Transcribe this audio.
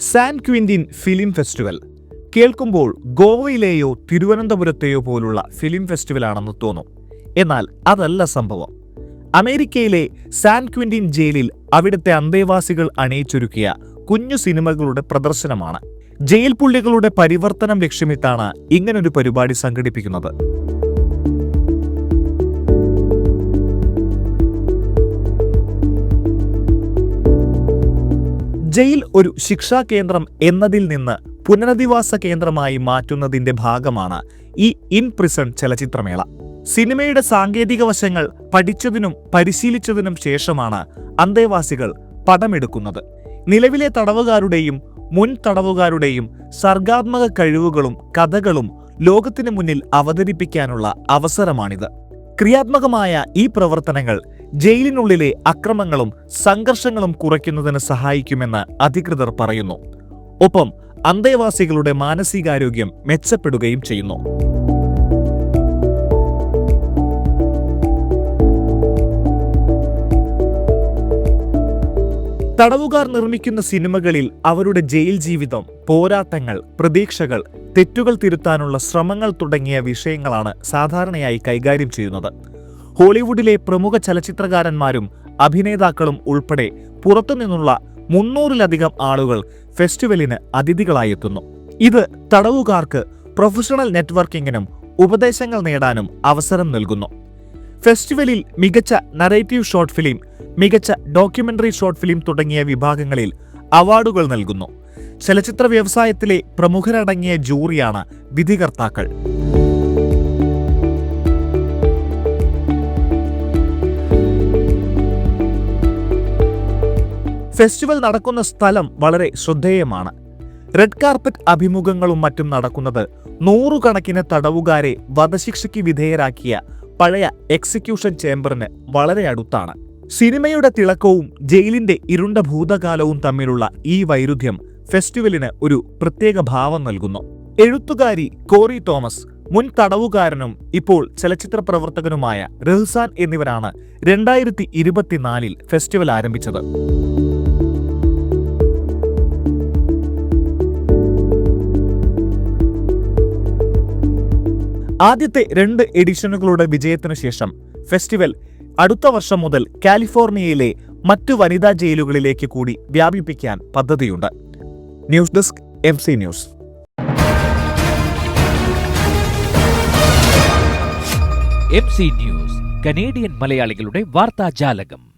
San ക്വിൻഡിൻ film festival. കേൾക്കുമ്പോൾ ഗോവയിലെയോ തിരുവനന്തപുരത്തെയോ പോലുള്ള film ഫെസ്റ്റിവലാണെന്ന് തോന്നും. എന്നാൽ അതല്ല സംഭവം. അമേരിക്കയിലെ സാൻ ക്വിൻഡിൻ ജയിലിൽ അവിടുത്തെ അന്തേവാസികൾ അണിയിച്ചൊരുക്കിയ കുഞ്ഞു സിനിമകളുടെ പ്രദർശനമാണ്. ജയിൽ പുള്ളികളുടെ പരിവർത്തനം ലക്ഷ്യമിട്ടാണ് ഇങ്ങനൊരു പരിപാടി സംഘടിപ്പിക്കുന്നത്. ജയിൽ ഒരു ശിക്ഷാ കേന്ദ്രം എന്നതിൽ നിന്ന് പുനരധിവാസ കേന്ദ്രമായി മാറ്റുന്നതിന്റെ ഭാഗമാണ് ഈ ഇൻ പ്രിസൺ ചലച്ചിത്രമേള. സിനിമയുടെ സാങ്കേതിക വശങ്ങൾ പഠിച്ചതിനും പരിശീലിച്ചതിനും ശേഷമാണ് അന്തേവാസികൾ പടമെടുക്കുന്നത്. നിലവിലെ തടവുകാരുടെയും മുൻ തടവുകാരുടെയും സർഗാത്മക കഴിവുകളും കഥകളും ലോകത്തിന് മുന്നിൽ അവതരിപ്പിക്കാനുള്ള അവസരമാണിത്. ക്രിയാത്മകമായ ഈ പ്രവർത്തനങ്ങൾ ജയിലിനുള്ളിലെ അക്രമങ്ങളും സംഘർഷങ്ങളും കുറയ്ക്കുന്നതിന് സഹായിക്കുമെന്ന് അധികൃതർ പറയുന്നു. ഒപ്പം അന്തേവാസികളുടെ മാനസികാരോഗ്യം മെച്ചപ്പെടുകയും ചെയ്യുന്നു. തടവുകാർ നിർമ്മിക്കുന്ന സിനിമകളിൽ അവരുടെ ജയിൽ ജീവിതം പോരാട്ടങ്ങൾ പ്രതീക്ഷകൾ തെറ്റുകൾ തിരുത്താനുള്ള ശ്രമങ്ങൾ തുടങ്ങിയ വിഷയങ്ങളാണ് സാധാരണയായി കൈകാര്യം ചെയ്യുന്നത്. ഹോളിവുഡിലെ പ്രമുഖ ചലച്ചിത്രകാരന്മാരും അഭിനേതാക്കളും ഉൾപ്പെടെ പുറത്തുനിന്നുള്ള മുന്നൂറിലധികം ആളുകൾ ഫെസ്റ്റിവലിന് അതിഥികളായി എത്തുന്നു ഇത് തടവുകാർക്ക് പ്രൊഫഷണൽ നെറ്റ്വർക്കിങ്ങിനും ഉപദേശങ്ങൾ നേടാനും അവസരം നൽകുന്നു. ഫെസ്റ്റിവലിൽ മികച്ച നറേറ്റീവ് ഷോർട്ട് ഫിലിം മികച്ച ഡോക്യുമെന്ററി ഷോർട്ട് ഫിലിം തുടങ്ങിയ വിഭാഗങ്ങളിൽ അവാർഡുകൾ നൽകുന്നു. ചലച്ചിത്ര വ്യവസായത്തിലെ പ്രമുഖരടങ്ങിയ ജൂറിയാണ് വിധികർത്താക്കൾ. ഫെസ്റ്റിവൽ നടക്കുന്ന സ്ഥലം വളരെ ശ്രദ്ധേയമാണ്. റെഡ് കാർപ്പറ്റ് അഭിമുഖങ്ങളും മറ്റും നടക്കുന്നത് നൂറുകണക്കിന് തടവുകാരെ വധശിക്ഷയ്ക്ക് വിധേയരാക്കിയ പഴയ എക്സിക്യൂഷൻ ചേംബറിന് വളരെ അടുത്താണ്. സിനിമയുടെ തിളക്കവും ജയിലിന്റെ ഇരുണ്ട ഭൂതകാലവും തമ്മിലുള്ള ഈ വൈരുദ്ധ്യം ഫെസ്റ്റിവലിന് ഒരു പ്രത്യേക ഭാവം നൽകുന്നു. എഴുത്തുകാരി കോറി തോമസ് മുൻ തടവുകാരനും ഇപ്പോൾ ചലച്ചിത്ര പ്രവർത്തകനുമായ റഹ്സാൻ എന്നിവരാണ് രണ്ടായിരത്തി ഇരുപത്തിനാലിൽ ഫെസ്റ്റിവൽ ആരംഭിച്ചത്. ആദ്യത്തെ രണ്ട് എഡിഷനുകളുടെ വിജയത്തിനു ശേഷം ഫെസ്റ്റിവൽ അടുത്ത വർഷം മുതൽ കാലിഫോർണിയയിലെ മറ്റു വനിതാ ജയിലുകളിലേക്ക് കൂടി വ്യാപിപ്പിക്കാൻ പദ്ധതിയുണ്ട്. News desk M news. M news Canadian മലയാളികളുടെ വാർത്താജാലകം.